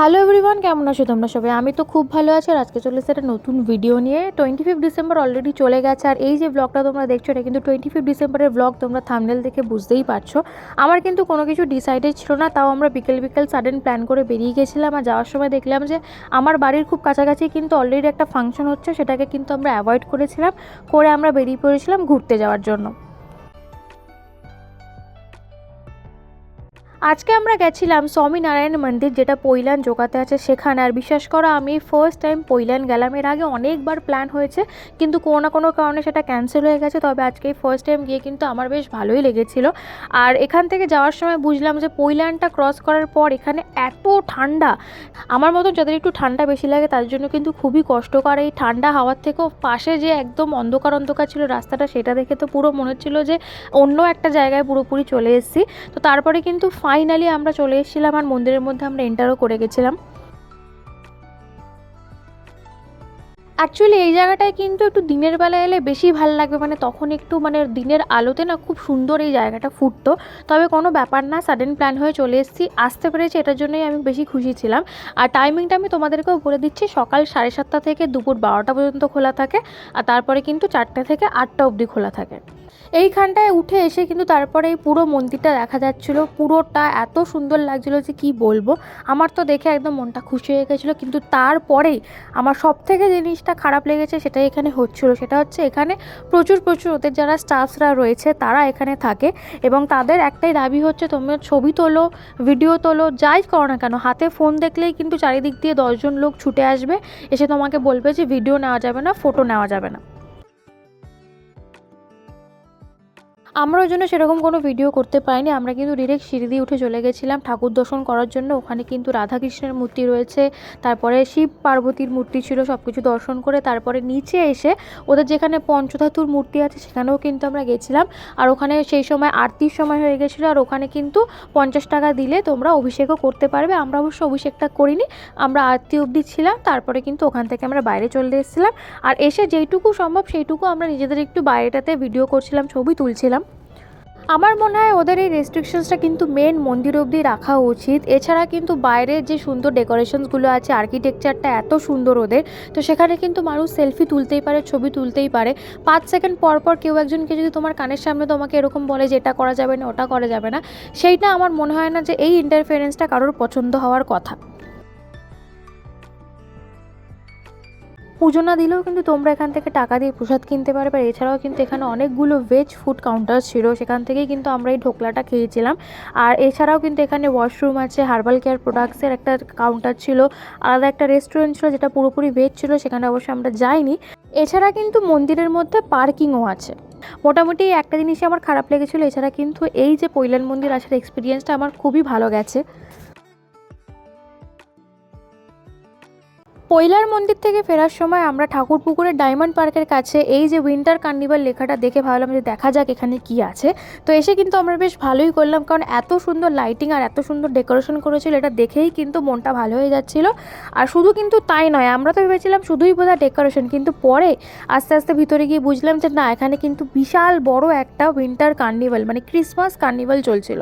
Hello everyone কেমন আছো তোমরা সবাই? আমি তো খুব ভালো আছি আর আজকে চলে এসেছে একটা নতুন ভিডিও নিয়ে। টোয়েন্টি ফিফ ডিসেম্বর অলরেডি চলে গেছে আর এই যে ব্লগটা তোমরা দেখছ, এটা কিন্তু টোয়েন্টি ফিফ ডিসেম্বরের ব্লগ তোমরা থামনেল দেখে বুঝতেই পারছ। আমার কিন্তু কোনো কিছু ডিসাইডেড ছিল না, তাও আমরা বিকেল বিকেল সাডেন প্ল্যান করে বেরিয়ে গেছিলাম আর যাওয়ার সময় দেখলাম যে আমার বাড়ির খুব কাছাকাছি কিন্তু অলরেডি একটা ফাংশন হচ্ছে, সেটাকে কিন্তু আমরা অ্যাভয়েড করেছিলাম, করে আমরা বেরিয়ে পড়েছিলাম ঘুরতে যাওয়ার জন্য। আজকে আমরা গেছিলাম স্বামীনারায়ণ মন্দির, যেটা পৈলান জোগাতে আছে সেখানে। আর বিশ্বাস করো, আমি ফার্স্ট টাইম পৈলান গেলাম। এর আগে অনেকবার প্ল্যান হয়েছে, কিন্তু কোনো না কোনো কারণে সেটা ক্যান্সেল হয়ে গেছে। তবে আজকে ফার্স্ট টাইম গিয়ে কিন্তু আমার বেশ ভালোই লেগেছিল। আর এখান থেকে যাওয়ার সময় বুঝলাম যে পৈলানটা ক্রস করার পর এখানে এত ঠান্ডা। আমার মতন যাদের একটু ঠান্ডা বেশি লাগে, তার জন্য কিন্তু খুবই কষ্টকর। এই ঠান্ডা হাওয়ার থেকেও পাশে যে একদম অন্ধকার অন্ধকার ছিল রাস্তাটা, সেটা দেখে তো পুরো মনে হচ্ছিল যে অন্য একটা জায়গায় পুরোপুরি চলে এসেছি। তো তারপরে কিন্তু ফাইনালি আমরা চলে এসেছিলাম আর মন্দিরের মধ্যে আমরা এন্টারও করে গেছিলাম। অ্যাকচুয়ালি এই জায়গাটায় কিন্তু একটু দিনের বেলা এলে বেশি ভালো লাগবে। মানে তখন একটু মানে দিনের আলোতে না খুব সুন্দর এই জায়গাটা ফুটতো। তবে কোনো ব্যাপার না সাডেন প্ল্যান হয়ে চলে এসেছি। আসতে পেরেছি, এটার জন্যই আমি বেশি খুশি ছিলাম। আর টাইমিংটা আমি তোমাদেরকেও বলে দিচ্ছি, সকাল সাড়ে সাতটা থেকে দুপুর বারোটা পর্যন্ত খোলা থাকে। আর তারপরে কিন্তু চারটে থেকে আটটা অবধি খোলা থাকে। এইখানটায় উঠে এসে কিন্তু তারপরে এই পুরো মন্দিরটা দেখা যাচ্ছিল। পুরোটা এত সুন্দর লাগছিল যে কি বলব? আমার তো দেখে একদম মনটা খুশি হয়ে গেছিল। কিন্তু তারপরেই আমার সব থেকে জিনিসটা খারাপ লেগেছে সেটাই এখানে হচ্ছিল। সেটা হচ্ছে এখানে প্রচুর প্রচুর ওদের যারা স্টাফসরা রয়েছে তারা এখানে থাকে এবং তাদের একটাই দাবি হচ্ছে তোমরা ছবি তোলো ভিডিও তোলো, যাই করো না কেন, হাতে ফোন দেখলেই কিন্তু চারিদিক দিয়ে দশজন লোক ছুটে আসবে, এসে তোমাকে বলবে যে ভিডিও নেওয়া যাবে না ফটো নেওয়া যাবে না। আমরা ওই জন্য সেরকম কোনো ভিডিও করতে পারিনি। আমরা কিন্তু ডিরেক্ট সিঁড়ি দিয়ে উঠে চলে গেছিলাম ঠাকুর দর্শন করার জন্য। ওখানে কিন্তু রাধাকৃষ্ণের মূর্তি রয়েছে, তারপরে শিব পার্বতীর মূর্তি ছিল সব কিছু দর্শন করে তারপরে নিচে এসে ওদের যেখানে পঞ্চধাতুর মূর্তি আছে সেখানেও কিন্তু আমরা গেছিলাম। আর ওখানে সেই সময় আরতির সময় হয়ে গেছিল আর ওখানে কিন্তু পঞ্চাশ টাকা দিলে তোমরা অভিষেকও করতে পারবে। আমরা অবশ্য অভিষেকটা করিনি, আমরা আরতি অবধি ছিলাম, তারপরে কিন্তু ওখান থেকে আমরা বাইরে চলে এসেছিলাম। আর এসে যেইটুকু সম্ভব সেইটুকু আমরা নিজেদের একটু বাইরেটাতে ভিডিও করছিলাম, ছবি তুলছিলাম। আমার মনে হয় ওদের এই রেস্ট্রিকশনসটা কিন্তু মেন মন্দির অবধি রাখা উচিত। এছাড়া কিন্তু বাইরের যে সুন্দর ডেকোরেশনসগুলো আছে আর্কিটেকচারটা এত সুন্দর ওদের, তো সেখানে কিন্তু মানুষ সেলফি তুলতেই পারে, ছবি তুলতেই পারে। পাঁচ সেকেন্ড পর পর কেউ একজনকে যদি তোমার কানের সামনে তোমাকে এরকম বলে যে এটা করা যাবে না, ওটা করা যাবে না, সেইটা আমার মনে হয় না যে এই ইন্টারফেরেন্সটা কারোর পছন্দ হওয়ার কথা। পুজো না দিলেও কিন্তু তোমরা এখান থেকে টাকা দিয়ে প্রসাদ কিনতে পারবে। আর এছাড়াও কিন্তু এখানে অনেকগুলো ভেজ ফুড কাউন্টার ছিল, সেখান থেকেই কিন্তু আমরা এই ঢোকলাটা খেয়েছিলাম। আর এছাড়াও কিন্তু এখানে ওয়াশরুম আছে হার্বাল কেয়ার প্রোডাক্টসের একটা কাউন্টার ছিল। আলাদা একটা রেস্টুরেন্ট ছিল যেটা পুরোপুরি ভেজ ছিল, সেখানে অবশ্যই আমরা যাইনি। এছাড়া কিন্তু মন্দিরের মধ্যে পার্কিংও আছে। মোটামুটি একটা জিনিসই আমার খারাপ লেগেছিলো, এছাড়া কিন্তু এই যে পৈলান মন্দির আসার এক্সপিরিয়েন্সটা আমার খুবই ভালো গেছে। পৈলার মন্দির থেকে ফেরার সময় আমরা ঠাকুরপুকুরের ডায়মন্ড পার্কের কাছে এই যে উইন্টার কার্নিভাল লেখাটা দেখে ভাবলাম যে দেখা যাক এখানে কি আছে। তো এসে কিন্তু আমরা বেশ ভালোই করলাম, কারণ এত সুন্দর লাইটিং আর এত সুন্দর ডেকোরেশন করেছিল, এটা দেখেই কিন্তু মনটা ভালো হয়ে যাচ্ছিল। আর শুধু কিন্তু তাই নয়, আমরা তো ভেবেছিলাম শুধুই বোধহয় ডেকোরেশন কিন্তু পরে আস্তে আস্তে ভিতরে গিয়ে বুঝলাম যে না, এখানে কিন্তু বিশাল বড় একটা উইন্টার কার্নিভাল মানে ক্রিসমাস কার্নিভাল চলছিল।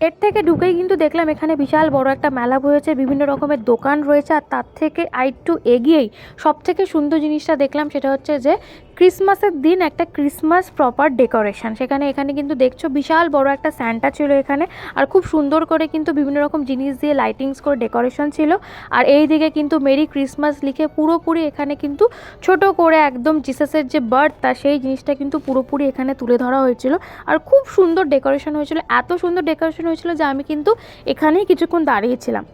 এর থেকে ঢুকেই কিন্তু দেখলাম এখানে বিশাল বড় একটা মেলা বয়েছে বিভিন্ন রকমের দোকান রয়েছে, আর তার থেকে আইটু এগিয়েই সব থেকে সুন্দর জিনিসটা দেখলাম সেটা হচ্ছে যে ক্রিসমাসের দিন একটা ক্রিসমাস প্রপার ডেকোরেশন। সেখানে এখানে কিন্তু দেখছ বিশাল বড় একটা স্যান্টা ছিল এখানে, আর খুব সুন্দর করে কিন্তু বিভিন্ন রকম জিনিস দিয়ে লাইটিংস করে ডেকোরেশন ছিল। আর এই দিকে কিন্তু মেরি ক্রিসমাস লিখে পুরোপুরি এখানে কিন্তু ছোট করে একদম জিসাসের যে বার্থ তা সেই জিনিসটা কিন্তু পুরোপুরি এখানে তুলে ধরা হয়েছিল। আর খুব সুন্দর ডেকোরেশন হয়েছিল। এত সুন্দর ডেকোরেশন হয়েছিল যে আমি কিন্তু এখানেই কিছুক্ষণ দাঁড়িয়েছিলাম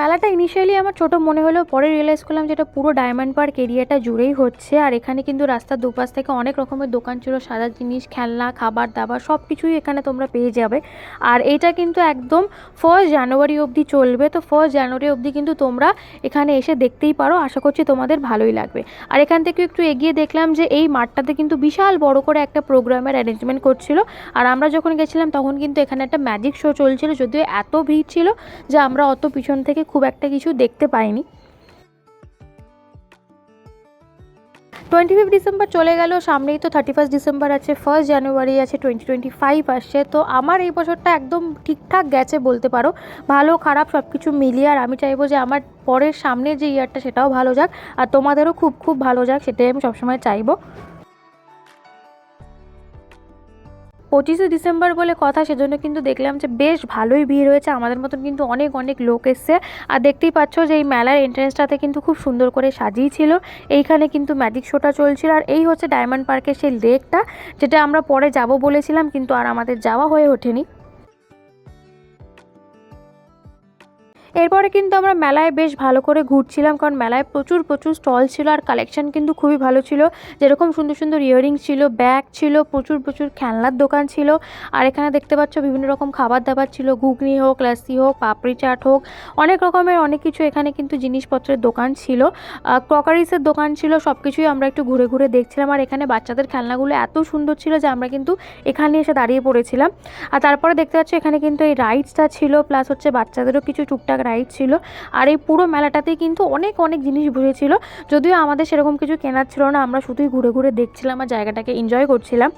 মেলাটা ইনিশিয়ালি আমার ছোট মনে হলেও পরে রিয়েলাইজ করলাম যেটা পুরো ডায়মন্ড পার্ক এরিয়াটা জুড়েই হচ্ছে। আর এখানে কিন্তু রাস্তার দুপাশ থেকে অনেক রকমের দোকান ছিল সাদা জিনিস, খেলনা, খাবার দাবার সব কিছুই এখানে তোমরা পেয়ে যাবে। আর এটা কিন্তু একদম ফার্স্ট জানুয়ারি অবধি চলবে। তো ফার্স্ট জানুয়ারি অবধি কিন্তু তোমরা এখানে এসে দেখতেই পারো। আশা করছি তোমাদের ভালোই লাগবে। আর এখান থেকে একটু এগিয়ে দেখলাম যে এই মাঠটাতে কিন্তু বিশাল বড় করে একটা প্রোগ্রামের অ্যারেঞ্জমেন্ট করছিল। আর আমরা যখন গেছিলাম তখন কিন্তু এখানে একটা ম্যাজিক শো চলছিল, যদিও এত ভিড় ছিল যে আমরা অত পিছন থেকে খুব একটা কিছু দেখতে পাইনি। টোয়েন্টি ফিফ ডিসেম্বর চলে গেল, সামনেই তো থার্টি ফার্স্ট ডিসেম্বর আছে ফার্স্ট জানুয়ারি আছে টোয়েন্টি টোয়েন্টি ফাইভ আসছে। তো আমার এই বছরটা একদম ঠিকঠাক গেছে বলতে পারো। ভালো, খারাপ সব কিছু মিলিয়ে আর আমি চাইব যে আমার পরের সামনের যে ইয়ারটা সেটাও ভালো যাক। আর তোমাদেরও খুব খুব ভালো যাক, সেটাই আমি সবসময় চাইব। পঁচিশে ডিসেম্বর বলে কথা, সেজন্য কিন্তু দেখলাম যে বেশ ভালোই ভিড় হয়েছে। আমাদের মতন কিন্তু অনেক অনেক লোক এসছে। আর দেখতেই পাচ্ছ যে এই মেলার এন্ট্রেন্সটাতে কিন্তু খুব সুন্দর করে সাজিয়েছিল। এইখানে কিন্তু ম্যাজিক শোটা চলছিল। আর এই হচ্ছে ডায়মন্ড পার্কের সেই লেকটা যেটা আমরা পরে যাব বলেছিলাম, কিন্তু আর আমাদের যাওয়া হয়ে ওঠেনি। এরপরে কিন্তু আমরা মেলায় বেশ ভালো করে ঘুরছিলাম, কারণ মেলায় প্রচুর প্রচুর স্টল ছিল আর কালেকশন কিন্তু খুবই ভালো ছিল। যেরকম সুন্দর সুন্দর ইয়াররিংস ছিল ব্যাগ ছিল, প্রচুর প্রচুর খেলনার দোকান ছিল। আর এখানে দেখতে পাচ্ছ বিভিন্ন রকম খাবার দাবার ছিল, ঘুগনি হোক, লাসি হোক, পাপড়ি চাট হোক, অনেক রকমের অনেক কিছু এখানে কিন্তু জিনিসপত্রের দোকান ছিল। ক্রকারিসের দোকান ছিল সব কিছুই আমরা একটু ঘুরে ঘুরে দেখছিলাম। আর এখানে বাচ্চাদের খেলনাগুলো এত সুন্দর ছিল যে আমরা কিন্তু এখানে এসে দাঁড়িয়ে পড়েছিলাম। আর তারপরে দেখতে পাচ্ছ এখানে কিন্তু এই রাইডসটা ছিল প্লাস হচ্ছে বাচ্চাদেরও কিছু টুকটাক রাইড ছিল। আর এই পুরো মেলাটাতেই কিন্তু অনেক অনেক জিনিস বসেছিল যদিও আমাদের সেরকম কিছু কেনার ছিল না, আমরা শুধুই ঘুরে ঘুরে দেখছিলাম আর জায়গাটাকে এনজয় করছিলাম।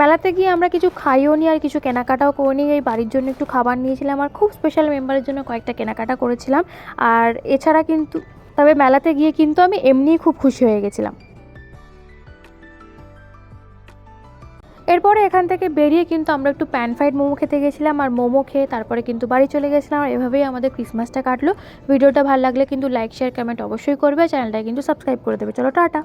মেলাতে গিয়ে আমরা কিছু খাইও নি আর কিছু কেনাকাটাও করে নিই এই বাড়ির জন্য একটু খাবার নিয়েছিলাম আর খুব স্পেশাল মেম্বারের জন্য কয়েকটা কেনাকাটা করেছিলাম। আর এছাড়া কিন্তু, তবে মেলাতে গিয়ে কিন্তু আমি এমনিই খুব খুশি হয়ে গেছিলাম। এরপরে এখান থেকে বেরিয়ে কিন্তু আমরা একটু প্যান ফ্রাইড মোমো খেতে গেছিলাম আর মোমো খেয়ে তারপরে কিন্তু বাড়ি চলে গেছিলাম আর এভাবেই আমাদের ক্রিসমাসটা কাটলো। ভিডিওটা ভালো লাগলে কিন্তু লাইক শেয়ার কমেন্ট অবশ্যই করবে। চ্যানেলটা কিন্তু সাবস্ক্রাইব করে দেবে। চলো, টাটা।